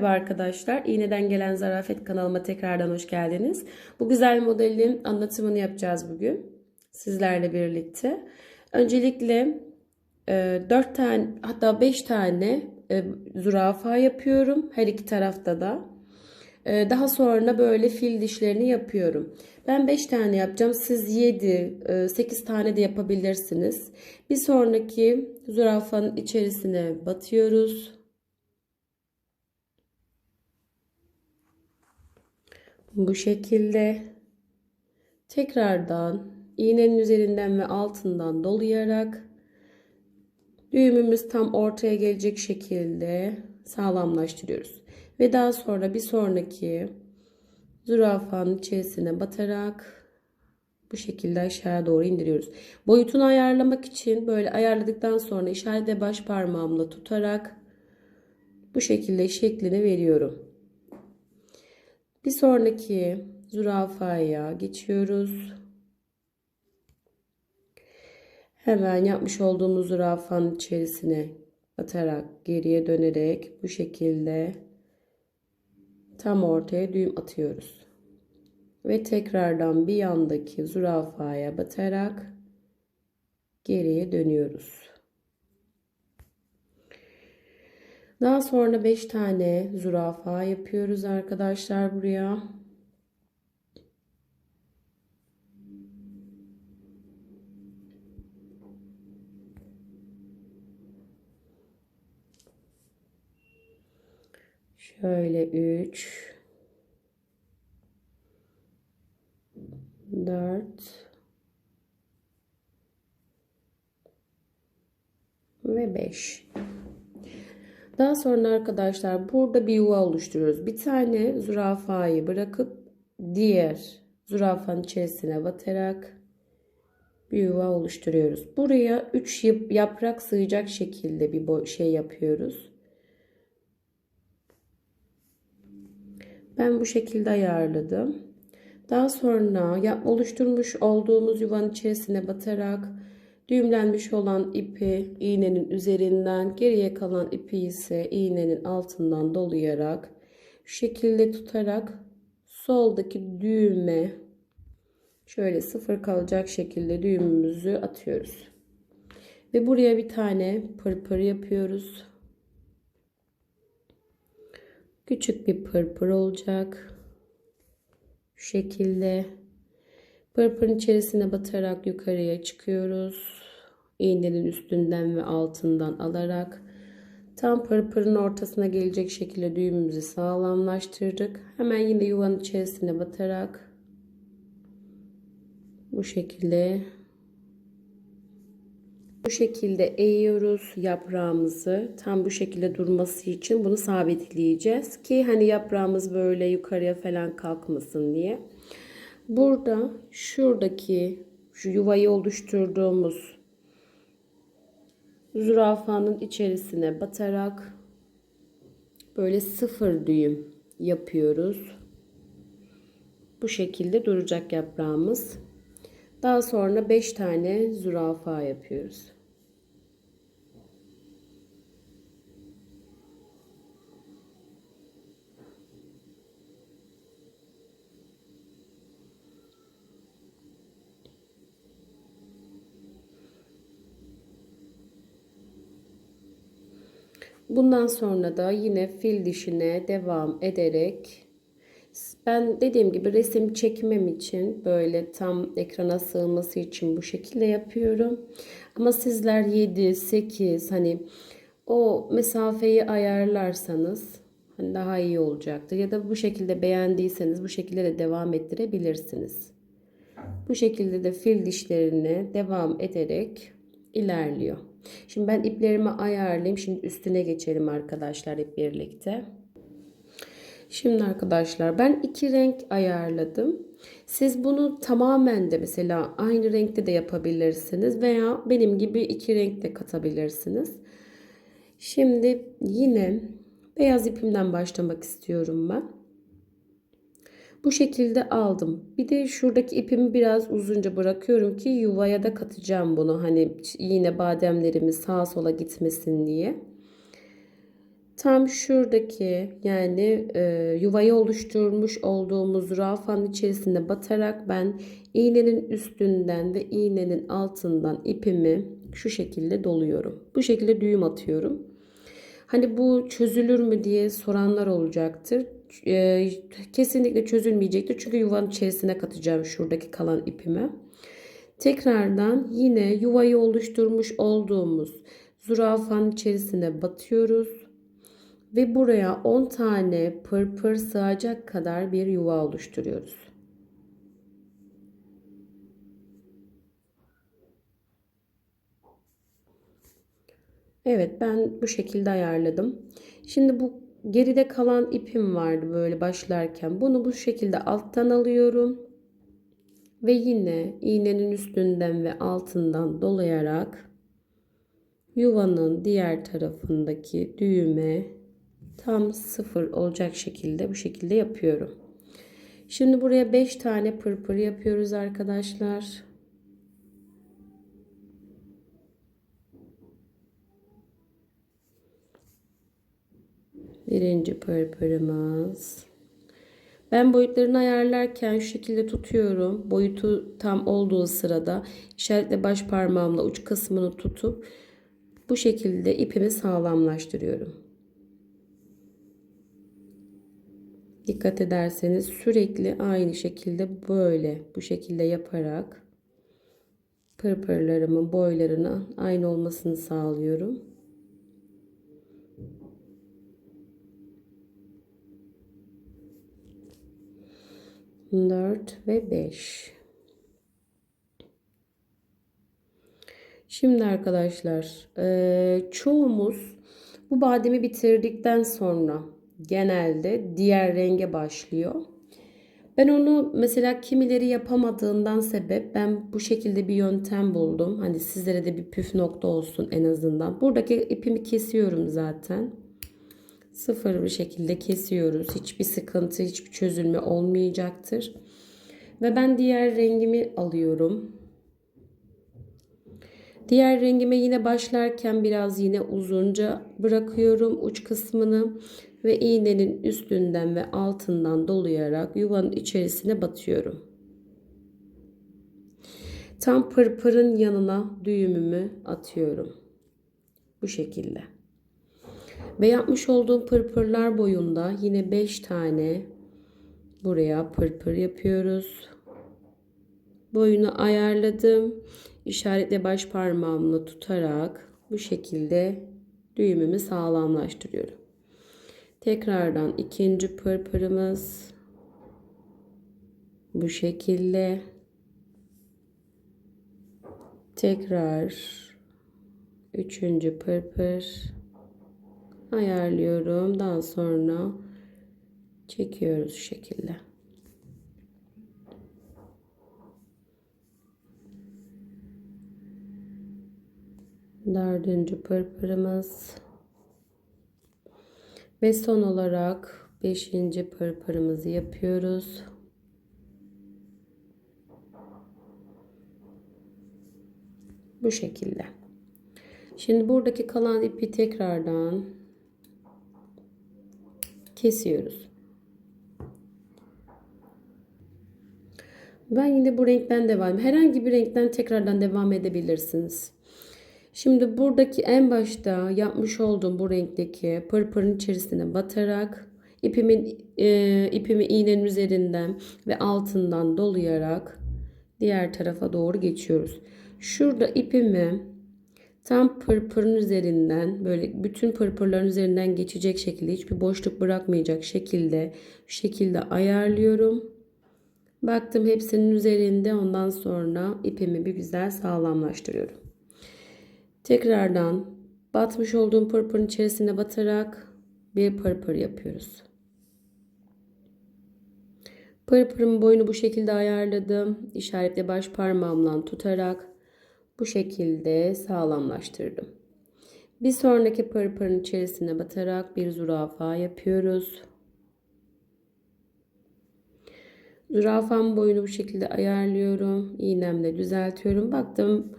Merhaba arkadaşlar. İğneden gelen zarafet kanalıma tekrardan hoş geldiniz. Bu güzel modelin anlatımını yapacağız bugün. Sizlerle birlikte. Öncelikle 4 tane hatta 5 tane e, zürafa yapıyorum. Her iki tarafta da. E, Daha sonra böyle fil dişlerini yapıyorum. Ben 5 tane yapacağım. Siz 7, 8 tane de yapabilirsiniz. Bir sonraki zürafanın içerisine batıyoruz. Bu şekilde tekrardan iğnenin üzerinden ve altından dolayarak düğümümüz tam ortaya gelecek şekilde sağlamlaştırıyoruz. Ve daha sonra bir sonraki zürafanın içerisine batarak bu şekilde aşağıya doğru indiriyoruz. Boyutunu ayarlamak için böyle ayarladıktan sonra işaret baş parmağımla tutarak bu şekilde şeklini veriyorum. Bir sonraki zürafaya geçiyoruz. Hemen yapmış olduğumuz zürafanın içerisine atarak geriye dönerek bu şekilde tam ortaya düğüm atıyoruz. Ve tekrardan bir yandaki zürafaya batarak geriye dönüyoruz. Daha sonra 5 tane zürafa yapıyoruz arkadaşlar buraya. Şöyle 3 4 ve 5 daha sonra arkadaşlar burada bir yuva oluşturuyoruz. Bir tane zürafayı bırakıp diğer zürafanın içerisine batarak bir yuva oluşturuyoruz. Buraya 3 yaprak sığacak şekilde bir şey yapıyoruz. Ben bu şekilde ayarladım. Daha sonra oluşturmuş olduğumuz yuvanın içerisine batarak Düğümlenmiş olan ipi iğnenin üzerinden geriye kalan ipi ise iğnenin altından dolayarak şu şekilde tutarak soldaki düğme şöyle sıfır kalacak şekilde düğümümüzü atıyoruz. Ve buraya bir tane pırpır yapıyoruz. Küçük bir pırpır olacak. Şu şekilde pırpırın içerisine batarak yukarıya çıkıyoruz iğnenin üstünden ve altından alarak tam pırpırın ortasına gelecek şekilde düğümümüzü sağlamlaştırdık. Hemen yine yuvanın içerisine batarak bu şekilde bu şekilde eğiyoruz yaprağımızı. Tam bu şekilde durması için bunu sabitleyeceğiz ki hani yaprağımız böyle yukarıya falan kalkmasın diye. Burada şuradaki şu yuvayı oluşturduğumuz zürafanın içerisine batarak böyle sıfır düğüm yapıyoruz. Bu şekilde duracak yaprağımız. Daha sonra 5 tane zürafa yapıyoruz. Bundan sonra da yine fil dişine devam ederek ben dediğim gibi resim çekmem için böyle tam ekrana sığması için bu şekilde yapıyorum. Ama sizler 7, 8 hani o mesafeyi ayarlarsanız hani daha iyi olacaktır. Ya da bu şekilde beğendiyseniz bu şekilde de devam ettirebilirsiniz. Bu şekilde de fil dişlerine devam ederek ilerliyor. Şimdi ben iplerimi ayarlayayım. Şimdi üstüne geçelim arkadaşlar hep birlikte. Şimdi arkadaşlar ben iki renk ayarladım. Siz bunu tamamen de mesela aynı renkte de yapabilirsiniz veya benim gibi iki renk de katabilirsiniz. Şimdi yine beyaz ipimden başlamak istiyorum ben. Bu şekilde aldım. Bir de şuradaki ipimi biraz uzunca bırakıyorum ki yuvaya da katacağım bunu. Hani yine bademlerimiz sağa sola gitmesin diye. Tam şuradaki yani e, yuvayı oluşturmuş olduğumuz zürafanın içerisinde batarak ben iğnenin üstünden ve iğnenin altından ipimi şu şekilde doluyorum. Bu şekilde düğüm atıyorum. Hani bu çözülür mü diye soranlar olacaktır. E, kesinlikle çözülmeyecektir. Çünkü yuvanın içerisine katacağım şuradaki kalan ipimi. Tekrardan yine yuvayı oluşturmuş olduğumuz zürafanın içerisine batıyoruz. Ve buraya 10 tane pırpır sığacak kadar bir yuva oluşturuyoruz. Evet ben bu şekilde ayarladım. Şimdi bu geride kalan ipim vardı böyle başlarken. Bunu bu şekilde alttan alıyorum. Ve yine iğnenin üstünden ve altından dolayarak yuvanın diğer tarafındaki düğüme tam sıfır olacak şekilde bu şekilde yapıyorum. Şimdi buraya 5 tane pırpır yapıyoruz arkadaşlar. Birinci pırpırımız. Ben boyutlarını ayarlarken şu şekilde tutuyorum. Boyutu tam olduğu sırada işaretle baş parmağımla uç kısmını tutup bu şekilde ipimi sağlamlaştırıyorum. Dikkat ederseniz sürekli aynı şekilde böyle bu şekilde yaparak pırpırlarımın boylarına aynı olmasını sağlıyorum. 4 ve 5. Şimdi arkadaşlar e, çoğumuz bu bademi bitirdikten sonra genelde diğer renge başlıyor. Ben onu mesela kimileri yapamadığından sebep ben bu şekilde bir yöntem buldum. Hani sizlere de bir püf nokta olsun en azından. Buradaki ipimi kesiyorum zaten sıfır bir şekilde kesiyoruz. Hiçbir sıkıntı, hiçbir çözülme olmayacaktır. Ve ben diğer rengimi alıyorum. Diğer rengime yine başlarken biraz yine uzunca bırakıyorum uç kısmını ve iğnenin üstünden ve altından dolayarak yuvanın içerisine batıyorum. Tam pırpırın yanına düğümümü atıyorum. Bu şekilde. Ve yapmış olduğum pırpırlar boyunda yine 5 tane buraya pırpır yapıyoruz. Boyunu ayarladım. İşaretle baş parmağımla tutarak bu şekilde düğümümü sağlamlaştırıyorum. Tekrardan ikinci pırpırımız bu şekilde tekrar üçüncü pırpır ayarlıyorum. Daha sonra çekiyoruz şu şekilde. Dördüncü pırpırımız. Ve son olarak beşinci pırpırımızı yapıyoruz. Bu şekilde. Şimdi buradaki kalan ipi tekrardan kesiyoruz. Ben yine bu renkten devam. Herhangi bir renkten tekrardan devam edebilirsiniz. Şimdi buradaki en başta yapmış olduğum bu renkteki pırpırın içerisine batarak ipimin e, ipimi iğnenin üzerinden ve altından dolayarak diğer tarafa doğru geçiyoruz. Şurada ipimi Tam pırpırın üzerinden böyle bütün pırpırların üzerinden geçecek şekilde hiçbir boşluk bırakmayacak şekilde şu şekilde ayarlıyorum. Baktım hepsinin üzerinde ondan sonra ipimi bir güzel sağlamlaştırıyorum. Tekrardan batmış olduğum pırpırın içerisine batarak bir pırpır yapıyoruz. Pırpırın boyunu bu şekilde ayarladım. İşaretle baş parmağımla tutarak bu şekilde sağlamlaştırdım. Bir sonraki pırpırın içerisine batarak bir zürafa yapıyoruz. Zürafam boyunu bu şekilde ayarlıyorum. İğnemle düzeltiyorum. Baktım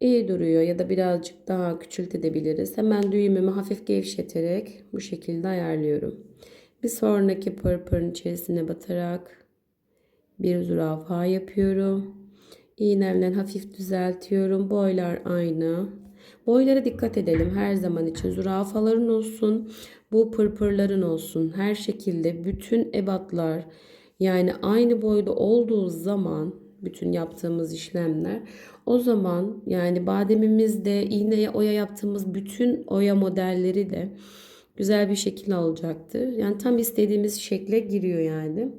iyi duruyor ya da birazcık daha küçültebiliriz. Hemen düğümümü hafif gevşeterek bu şekilde ayarlıyorum. Bir sonraki pırpırın içerisine batarak bir zürafa yapıyorum. İğnemden hafif düzeltiyorum. Boylar aynı. Boylara dikkat edelim her zaman için. Zürafaların olsun, bu pırpırların olsun. Her şekilde bütün ebatlar yani aynı boyda olduğu zaman bütün yaptığımız işlemler o zaman yani bademimizde iğneye oya yaptığımız bütün oya modelleri de güzel bir şekilde alacaktır. Yani tam istediğimiz şekle giriyor yani.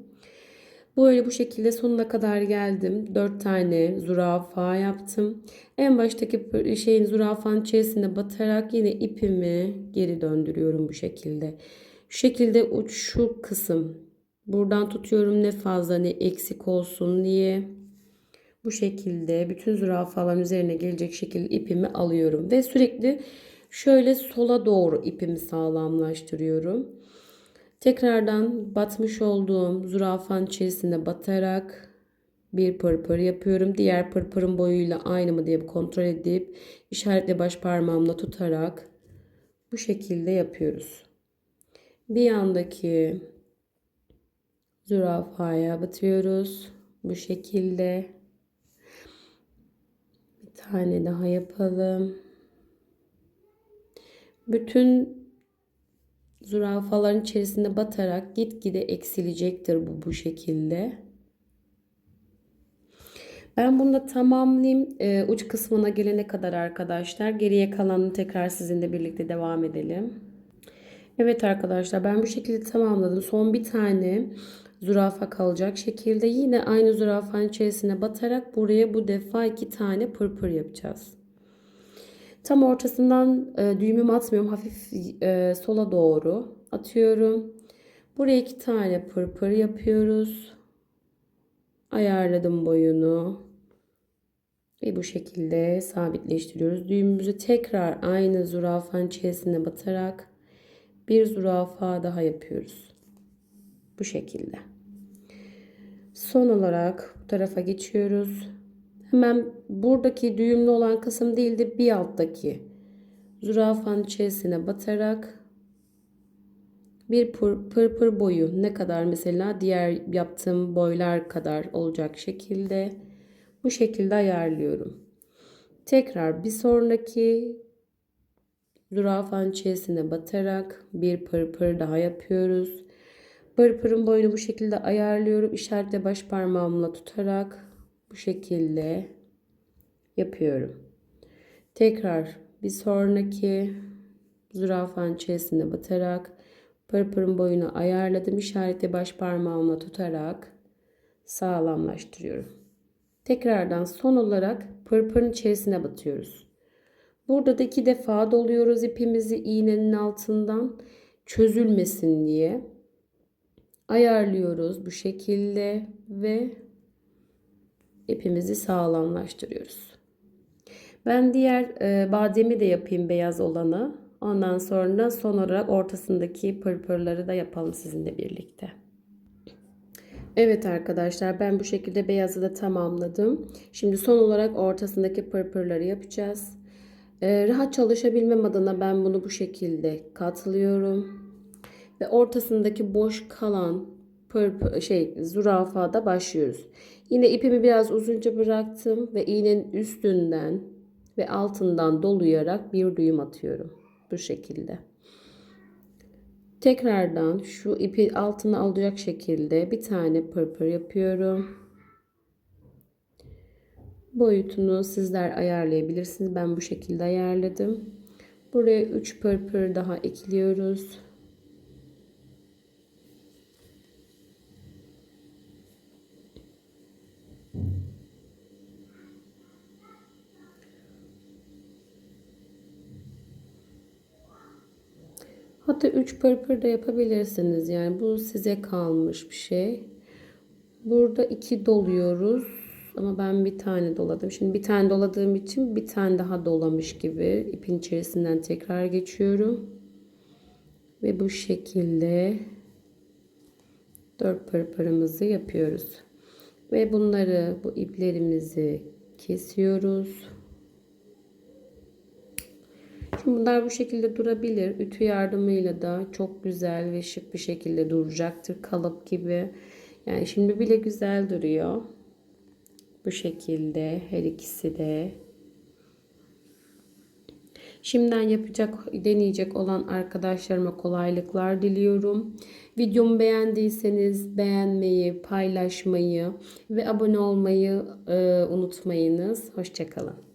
Böyle bu şekilde sonuna kadar geldim. 4 tane zürafa yaptım. En baştaki şeyin zürafanın içerisine batarak yine ipimi geri döndürüyorum bu şekilde. Şu şekilde uç şu kısım. Buradan tutuyorum ne fazla ne eksik olsun diye. Bu şekilde bütün zürafaların üzerine gelecek şekilde ipimi alıyorum. Ve sürekli şöyle sola doğru ipimi sağlamlaştırıyorum. Tekrardan batmış olduğum zürafanın içerisinde batarak bir pırpır yapıyorum. Diğer pırpırın boyuyla aynı mı diye kontrol edip işaretle baş parmağımla tutarak bu şekilde yapıyoruz. Bir yandaki zürafaya batıyoruz. Bu şekilde. Bir tane daha yapalım. Bütün zürafaların içerisinde batarak gitgide eksilecektir bu bu şekilde. Ben bunu da tamamlayayım. Ee, uç kısmına gelene kadar arkadaşlar. Geriye kalanını tekrar sizinle birlikte devam edelim. Evet arkadaşlar ben bu şekilde tamamladım. Son bir tane zürafa kalacak şekilde yine aynı zürafanın içerisine batarak buraya bu defa iki tane pırpır yapacağız. Tam ortasından e, düğümümü atmıyorum. Hafif e, sola doğru atıyorum. Buraya iki tane pırpır yapıyoruz. Ayarladım boyunu. Ve bu şekilde sabitleştiriyoruz. Düğümümüzü tekrar aynı zürafanın içerisine batarak bir zürafa daha yapıyoruz. Bu şekilde. Son olarak bu tarafa geçiyoruz. Hemen buradaki düğümlü olan kısım değil de bir alttaki zürafanın içerisine batarak bir pır, pır pır boyu ne kadar mesela diğer yaptığım boylar kadar olacak şekilde bu şekilde ayarlıyorum. Tekrar bir sonraki zürafanın içerisine batarak bir pırpır daha yapıyoruz. Pırpırın boyunu bu şekilde ayarlıyorum. İşaretle baş parmağımla tutarak bu şekilde yapıyorum. Tekrar bir sonraki zürafanın içerisine batarak pırpırın boyunu ayarladım. İşaretle baş parmağımla tutarak sağlamlaştırıyorum. Tekrardan son olarak pırpırın içerisine batıyoruz. Burada da iki defa doluyoruz ipimizi iğnenin altından çözülmesin diye. Ayarlıyoruz bu şekilde ve ipimizi sağlamlaştırıyoruz. Ben diğer e, bademi de yapayım beyaz olanı. Ondan sonra son olarak ortasındaki pırpırları da yapalım sizinle birlikte. Evet arkadaşlar ben bu şekilde beyazı da tamamladım. Şimdi son olarak ortasındaki pırpırları yapacağız. Ee, rahat çalışabilmem adına ben bunu bu şekilde katlıyorum. Ve ortasındaki boş kalan pırpır, şey zürafada başlıyoruz. Yine ipimi biraz uzunca bıraktım ve iğnenin üstünden ve altından doluyarak bir düğüm atıyorum. Bu şekilde. Tekrardan şu ipi altına alacak şekilde bir tane pırpır yapıyorum. Boyutunu sizler ayarlayabilirsiniz. Ben bu şekilde ayarladım. Buraya 3 pırpır daha ekliyoruz. Hatta 3 pırpır da yapabilirsiniz. Yani bu size kalmış bir şey. Burada 2 doluyoruz. Ama ben bir tane doladım. Şimdi bir tane doladığım için bir tane daha dolamış gibi ipin içerisinden tekrar geçiyorum. Ve bu şekilde 4 pırpırımızı yapıyoruz. Ve bunları bu iplerimizi kesiyoruz. Şimdi bunlar bu şekilde durabilir. Ütü yardımıyla da çok güzel ve şık bir şekilde duracaktır. Kalıp gibi. Yani şimdi bile güzel duruyor. Bu şekilde her ikisi de. Şimdiden yapacak, deneyecek olan arkadaşlarıma kolaylıklar diliyorum. Videomu beğendiyseniz beğenmeyi, paylaşmayı ve abone olmayı e, unutmayınız. Hoşçakalın.